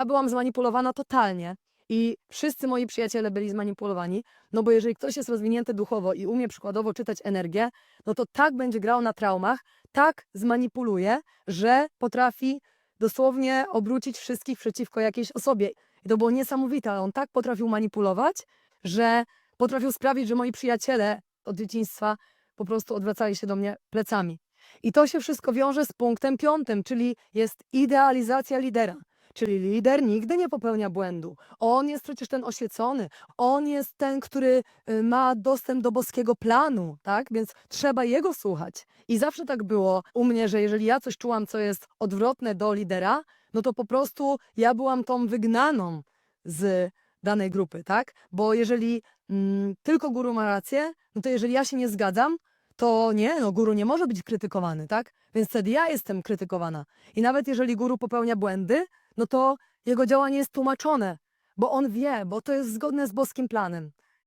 Ja byłam zmanipulowana totalnie i wszyscy moi przyjaciele byli zmanipulowani, no bo jeżeli ktoś jest rozwinięty duchowo i umie przykładowo czytać energię, no to tak będzie grał na traumach, tak zmanipuluje, że potrafi dosłownie obrócić wszystkich przeciwko jakiejś osobie. I to było niesamowite, ale on tak potrafił manipulować, że potrafił sprawić, że moi przyjaciele od dzieciństwa po prostu odwracali się do mnie plecami. I to się wszystko wiąże z punktem piątym, czyli jest idealizacja lidera. Czyli lider nigdy nie popełnia błędu. On jest przecież ten oświecony, on jest ten, który y, ma dostęp do boskiego planu, tak? Więc trzeba jego słuchać. I zawsze tak było u mnie, że jeżeli ja coś czułam, co jest odwrotne do lidera, no to po prostu ja byłam tą wygnaną z danej grupy, tak? Bo jeżeli mm, tylko guru ma rację, no to jeżeli ja się nie zgadzam, to nie, no guru nie może być krytykowany, tak? Więc wtedy ja jestem krytykowana. I nawet jeżeli guru popełnia błędy, no to jego działanie jest tłumaczone, bo on wie, bo to jest zgodne z boskim planem.